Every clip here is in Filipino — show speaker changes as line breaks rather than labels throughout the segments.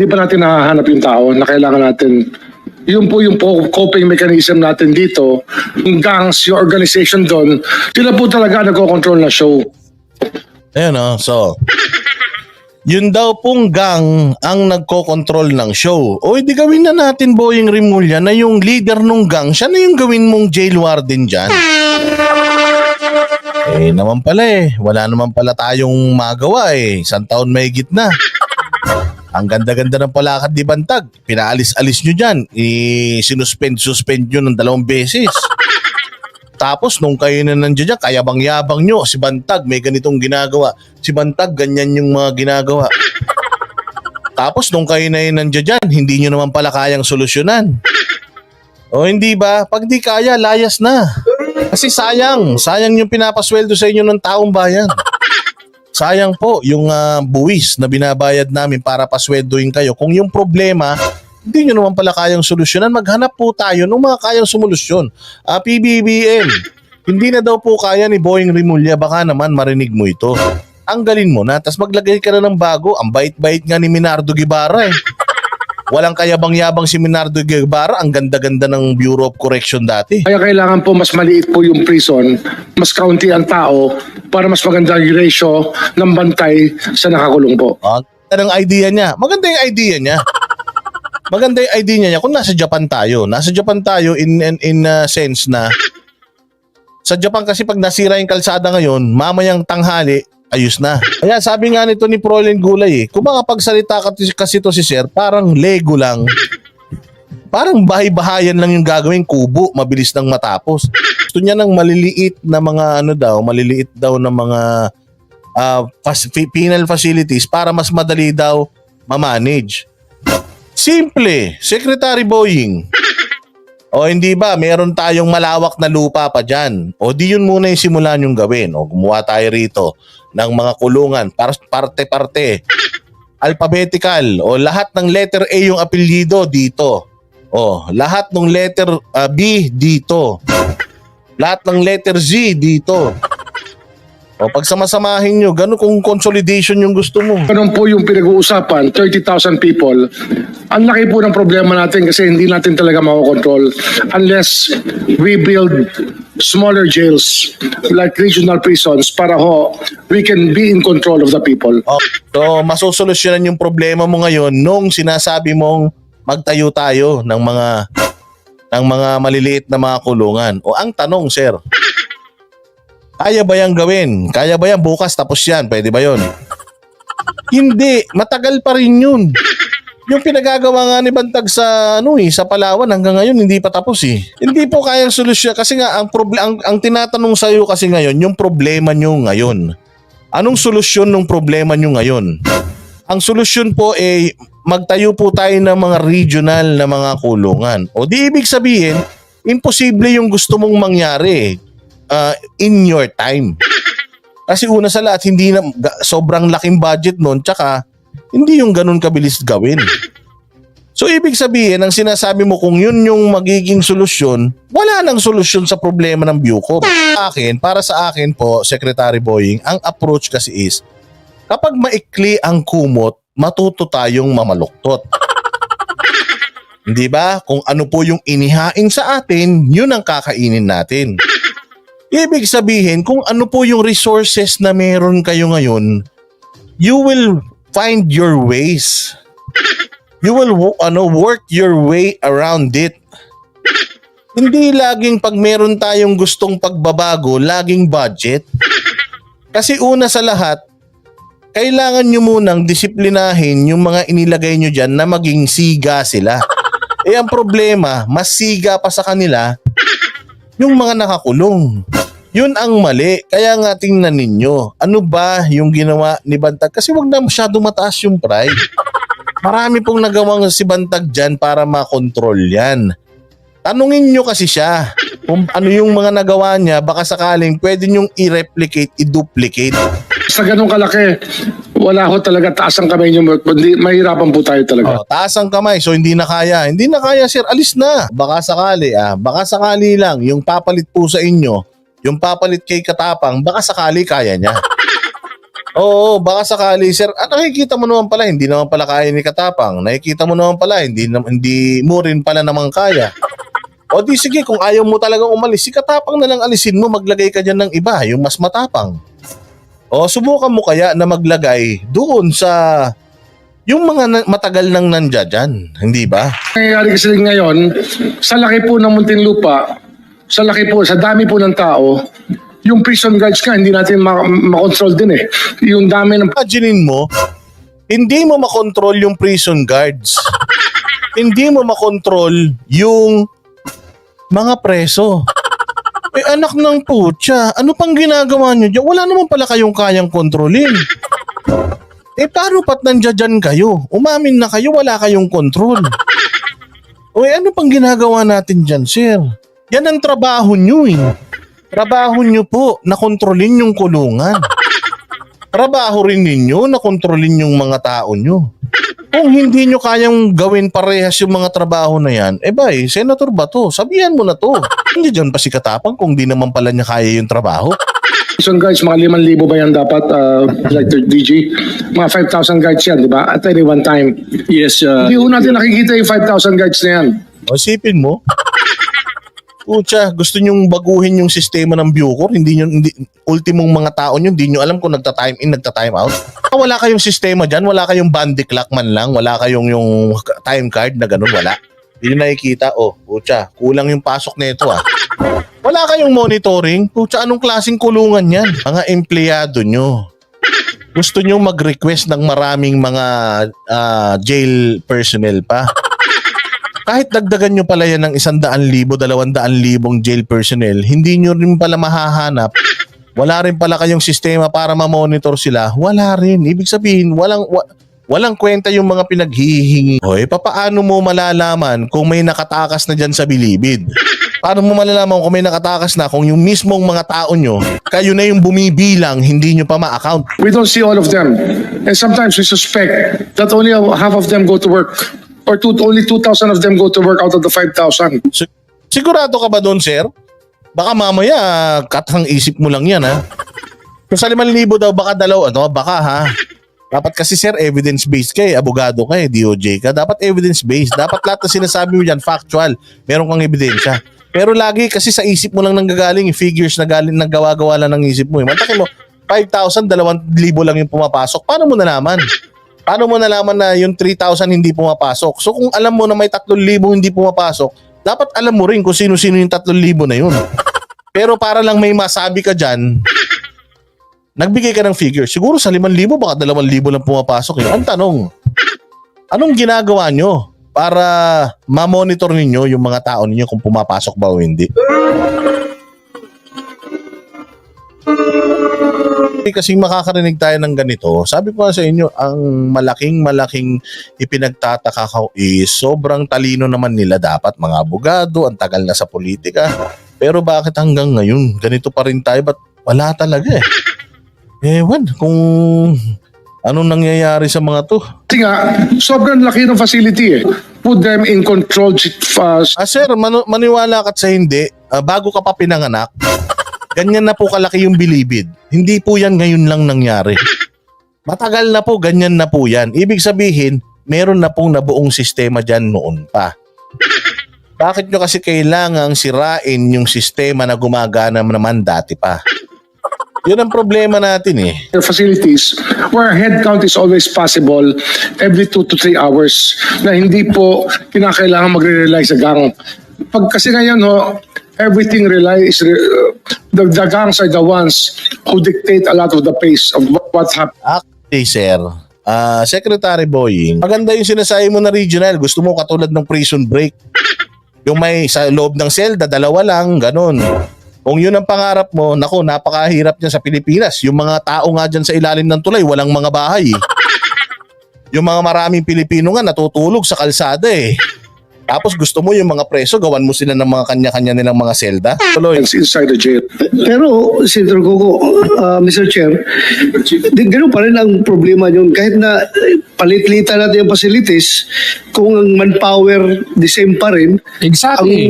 hindi pa natin nahahanap yung tao na kailangan natin. Yun po yung coping mechanism natin dito. Yung gangs, yung organization doon, sila po talaga nagko-control na show.
Ayun oh, so yun daw pong gang ang nagko-control ng show. O hindi gawin na natin Boying Rimulya na yung leader nung gang, siya na yung gawin mong jail warden dyan. Eh naman pala eh, wala naman pala tayong magawa eh. Isang taon may na. Ang ganda-ganda ng palakad ni Bantag. Pinaalis-alis nyo dyan. I sinuspend-suspend nyo ng dalawang beses. Tapos nung kayo na nandiyan dyan, kaya bang yabang nyo, si Bantag may ganitong ginagawa. Si Bantag ganyan yung mga ginagawa. Tapos nung kayo na yun nandiyan dyan, hindi nyo naman pala kayang solusyonan. O hindi ba? Pag di kaya, layas na. Kasi sayang, sayang yung pinapasweldo sa inyo ng taong bayan. Sayang po yung ah, buwis na binabayad namin para pasweldoin kayo. Kung yung problema, hindi nyo naman pala kayang solusyonan, maghanap po tayo ng mga kayang solusyon. Ah, PBBM, hindi na daw po kaya ni Boying Rimulya, baka naman marinig mo ito. Tanggalin mo na, tapos maglagay ka na ng bago. Ang bait-bait nga ni Minardo Guevara eh. Walang kayabang-yabang si Minardo Guevara, ang ganda-ganda ng Bureau of Correction dati.
Kaya kailangan po mas maliit po yung prison, mas kaunti ang tao para mas maganda yung ratio ng bantay sa nakakulong po.
Ah, ang idea niya. Maganda yung idea niya. Maganda yung idea niya kung nasa Japan tayo. Nasa Japan tayo in in, in uh, sense na sa Japan kasi pag nasira yung kalsada ngayon, mamayang tanghali, ayos na. Kaya sabi nga nito ni Prolen Gulay eh, kung makapagsalita kasi, kasi to si Sir, parang Lego lang. Parang bahay-bahayan lang yung gagawin, kubo, mabilis nang matapos. Gusto niya ng maliliit na mga ano daw, maliliit daw na mga uh, fas- penal facilities para mas madali daw ma-manage. Simple, Secretary Boying. O hindi ba, meron tayong malawak na lupa pa dyan. O di yun muna yung simulan yung gawin. O gumawa tayo rito ng mga kulungan, par- parte-parte, alphabetical, o lahat ng letter A yung apelyido dito. O lahat ng letter ah, B dito. Lahat ng letter Z dito. O pag samasamahin nyo, gano'n kung consolidation yung gusto mo.
Ganun po yung pinag-uusapan, 30,000 people. Ang laki po ng problema natin kasi hindi natin talaga makokontrol unless we build smaller jails like regional prisons para ho we can be in control of the people.
O, so masusolusyonan yung problema mo ngayon nung sinasabi mong magtayo tayo ng mga ng mga maliliit na mga kulungan. O ang tanong, sir, kaya ba yan gawin? Kaya ba yan bukas tapos yan? Pwede ba yon? Hindi, matagal pa rin yun. Yung pinagagawa nga ni Bantag sa ano eh, sa Palawan hanggang ngayon hindi pa tapos eh. Hindi po kayang solusyon kasi nga ang proble- ang, ang tinatanong sa iyo kasi ngayon yung problema nyo ngayon. Anong solusyon ng problema nyo ngayon? Ang solusyon po ay magtayo po tayo ng mga regional na mga kulungan. O di ibig sabihin, imposible yung gusto mong mangyari uh, in your time. Kasi una sa lahat, hindi na sobrang laking budget noon, tsaka hindi yung ganun kabilis gawin. So ibig sabihin, ang sinasabi mo kung yun yung magiging solusyon, wala nang solusyon sa problema ng Bucor. Akin, para sa akin po, Secretary Boying, ang approach kasi is, kapag maikli ang kumot, matuto tayong mamaluktot. Hindi ba? Kung ano po yung inihain sa atin, yun ang kakainin natin. Ibig sabihin, kung ano po yung resources na meron kayo ngayon, you will find your ways. You will ano, work your way around it. Hindi laging pag meron tayong gustong pagbabago, laging budget. Kasi una sa lahat, kailangan nyo munang disiplinahin yung mga inilagay nyo dyan na maging siga sila. Eh ang problema, mas siga pa sa kanila yung mga nakakulong. Yun ang mali. Kaya nga tingnan ninyo, ano ba yung ginawa ni Bantag? Kasi wag na masyado mataas yung pride. Marami pong nagawang si Bantag dyan para makontrol yan. Tanungin nyo kasi siya kung ano yung mga nagawa niya, baka sakaling pwede nyong i-replicate, i-duplicate.
Sa ganun kalaki, wala ho talaga taas ang kamay niyo. Hindi, mahirapan po tayo talaga.
Oh, taas ang kamay, so hindi na kaya. Hindi na kaya, sir. Alis na. Baka sakali, ah. Baka sakali lang. Yung papalit po sa inyo, yung papalit kay Katapang, baka sakali kaya niya. Oo, baka sakali, sir. Ah, nakikita mo naman pala, hindi naman pala kaya ni Katapang. Nakikita mo naman pala, hindi, hindi mo rin pala naman kaya. O di sige, kung ayaw mo talagang umalis, si Katapang na lang alisin mo, maglagay ka dyan ng iba, yung mas matapang. O subukan mo kaya na maglagay doon sa yung mga na- matagal nang nandya dyan, hindi ba?
nangyayari kasi ngayon, sa laki po ng Muntinlupa, sa laki po, sa dami po ng tao, yung prison guards ka, hindi natin ma- makontrol din eh. Yung dami ng
Imaginein mo, hindi mo makontrol yung prison guards. hindi mo makontrol yung mga preso. Eh anak ng putya, ano pang ginagawa nyo dyan? Wala naman pala kayong kayang kontrolin. Eh paano pat nandiyan dyan kayo? Umamin na kayo, wala kayong kontrol. O eh ano pang ginagawa natin dyan, sir? Yan ang trabaho nyo eh. Trabaho nyo po na kontrolin yung kulungan trabaho rin ninyo na kontrolin yung mga tao nyo. Kung hindi nyo kayang gawin parehas yung mga trabaho na yan, eh bay, senator ba to? Sabihan mo na to. Hindi dyan pa si Katapang kung di naman pala niya kaya yung trabaho.
prison guards, mga 5,000 ba yan dapat, uh, like the DG? Mga 5,000 guards yan, di ba? At any one time.
Yes, uh,
Hindi ho natin nakikita yung 5,000 guards na yan.
O isipin mo, Pucha, gusto nyong baguhin yung sistema ng Bucor, hindi nyo, hindi, ultimong mga tao nyo, hindi nyo alam kung nagta-time in, nagta-time out. Wala kayong sistema dyan, wala kayong bandy clock man lang, wala kayong yung time card na ganun, wala. Hindi nyo nakikita, oh, pucha, kulang yung pasok nito ah. Wala kayong monitoring, pucha, anong klaseng kulungan yan? Mga empleyado nyo. Gusto nyo mag-request ng maraming mga ah, jail personnel pa kahit dagdagan nyo pala yan ng isang daan libo, dalawang daan libong jail personnel, hindi nyo rin pala mahahanap. Wala rin pala kayong sistema para ma-monitor sila. Wala rin. Ibig sabihin, walang, wa- walang kwenta yung mga pinaghihingi. Eh, papaano mo malalaman kung may nakatakas na dyan sa bilibid? Paano mo malalaman kung may nakatakas na kung yung mismong mga tao nyo, kayo na yung bumibilang, hindi nyo pa ma-account?
We don't see all of them. And sometimes we suspect that only half of them go to work. Or two, only 2,000 of them go to work out of the 5,000.
Si- Sigurado ka ba doon, sir? Baka mamaya, katang isip mo lang yan, ha? Kung sa 5,000 daw, baka dalaw, ano, baka, ha? Dapat kasi, sir, evidence-based ka eh. Abogado ka eh, DOJ ka. Dapat evidence-based. Dapat lahat na sinasabi mo dyan, factual. Meron kang ebidensya. Pero lagi kasi sa isip mo lang nanggagaling, yung figures na galing, naggawa-gawa lang ng isip mo. Eh. Mantakin mo, 5,000, 2,000 lang yung pumapasok. Paano mo nalaman? Paano mo nalaman na yung 3,000 hindi pumapasok? So kung alam mo na may 3,000 hindi pumapasok, dapat alam mo rin kung sino-sino yung 3,000 na yun. Pero para lang may masabi ka dyan, nagbigay ka ng figure. Siguro sa 5,000 baka 2,000 lang pumapasok. Eh. Ang tanong, anong ginagawa nyo para ma-monitor ninyo yung mga tao ninyo kung pumapasok ba o hindi? Kasi makakarinig tayo ng ganito, sabi ko sa inyo, ang malaking malaking ipinagtataka ko is sobrang talino naman nila dapat mga abogado, ang tagal na sa politika. Pero bakit hanggang ngayon, ganito pa rin tayo, ba't wala talaga eh. Ewan, kung anong nangyayari sa mga to.
Kasi nga, sobrang laki ng facility eh. Put them in controlled uh,
Ah sir, manu- maniwala ka't sa hindi, ah, bago ka pa pinanganak, ganyan na po kalaki yung bilibid. Hindi po yan ngayon lang nangyari. Matagal na po, ganyan na po yan. Ibig sabihin, meron na pong nabuong sistema dyan noon pa. Bakit nyo kasi kailangang sirain yung sistema na gumagana naman dati pa? Yun ang problema natin eh.
facilities where head count is always possible every two to three hours na hindi po kinakailangan magre-rely sa gang. Pag kasi ngayon, ho, everything relies, re- the, the gangs are the ones who dictate a lot of the pace of what, what happens.
Actually, sir, ah Secretary Boying, maganda yung sinasabi mo na regional. Gusto mo katulad ng prison break. Yung may sa loob ng selda, dalawa lang, ganun. Kung yun ang pangarap mo, nako, napakahirap niya sa Pilipinas. Yung mga tao nga dyan sa ilalim ng tulay, walang mga bahay. Yung mga maraming Pilipino nga natutulog sa kalsada eh. Tapos gusto mo yung mga preso, gawan mo sila ng mga kanya-kanya nilang mga selda. Tuloy.
inside the jail.
pero, Senator Coco, uh, Mr. Chair, di, ganun pa rin ang problema yun. Kahit na palitlitan natin yung facilities kung ang manpower the same pa rin. Ang
Exactly.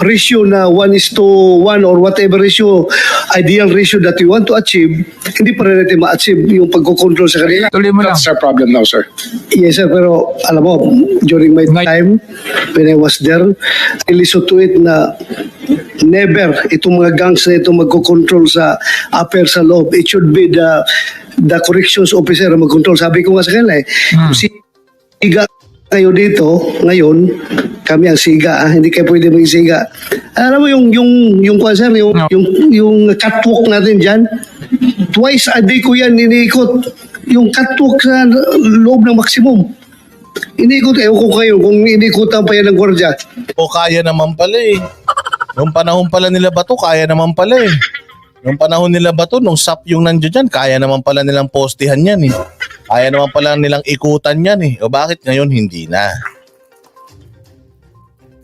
ratio na 1 is to 1 or whatever ratio, ideal ratio that we want to achieve, hindi pa rin natin ma-achieve yung pagkocontrol sa kanila.
Tuloy mo lang.
That's our problem now, sir.
Yes, sir. Pero alam mo, during my
Ngay-
time, when I was there, I listened to it na never itong mga gangs na ito magkocontrol sa upper sa loob. It should be the the corrections officer ang magkontrol. Sabi ko nga sa kanila eh,
Hmm.
kung siga kayo dito, ngayon, kami ang siga, ah, hindi kayo pwede maging siga. Alam mo yung, yung, yung, yung, sir, yung,
No.
yung, yung catwalk natin dyan, twice a day ko yan iniikot. Yung catwalk sa loob ng maximum. Iniikot, ewan ko kayo kung inikutan pa yan ng gwardiya.
O kaya naman pala eh. Nung panahon pala nila Bato, kaya naman pala eh. Nung panahon nila Bato, nung SAP yung nandiyo dyan, kaya naman pala nilang postihan yan eh. Kaya naman pala nilang ikutan yan eh. O bakit ngayon hindi na?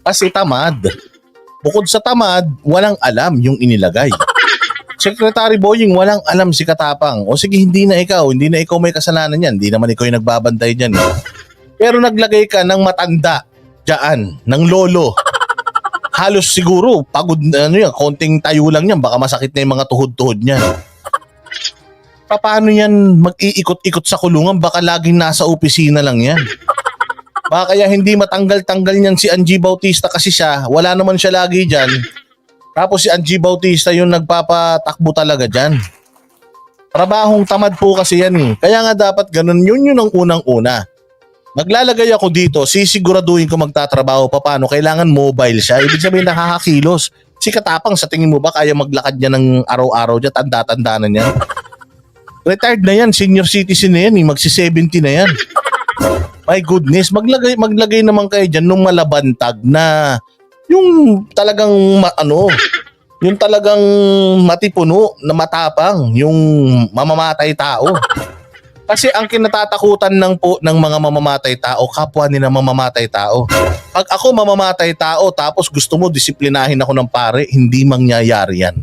Kasi tamad. Bukod sa tamad, walang alam yung inilagay. Secretary Boying, walang alam si Katapang. O sige, hindi na ikaw. Hindi na ikaw may kasalanan yan. Hindi naman ikaw yung nagbabantay dyan. eh. Pero naglagay ka ng matanda dyan, ng lolo. Halos siguro, pagod na ano yan, konting tayo lang yan, baka masakit na yung mga tuhod-tuhod niyan. Paano yan mag-iikot-ikot sa kulungan? Baka laging nasa opisina lang yan. Baka kaya hindi matanggal-tanggal niyan si Angie Bautista kasi siya, wala naman siya lagi dyan. Tapos si Angie Bautista yung nagpapatakbo talaga dyan. Trabahong tamad po kasi yan eh. Kaya nga dapat ganun, yun yun ang unang-una. Maglalagay ako dito, sisiguraduhin ko magtatrabaho pa paano. Kailangan mobile siya. Ibig sabihin nakakakilos. Si Katapang, sa tingin mo ba kaya maglakad niya ng araw-araw dyan? Tanda-tanda na niya. Retired na yan. Senior citizen na yan. eh. Magsi-70 na yan. My goodness. Maglagay, maglagay naman kayo dyan nung malabantag na yung talagang ma- ano, yung talagang matipuno na matapang, yung mamamatay tao. Kasi ang kinatatakutan ng po ng mga mamamatay tao, kapwa nila mamamatay tao. Pag ako mamamatay tao tapos gusto mo disiplinahin ako ng pare, hindi mangyayari yan.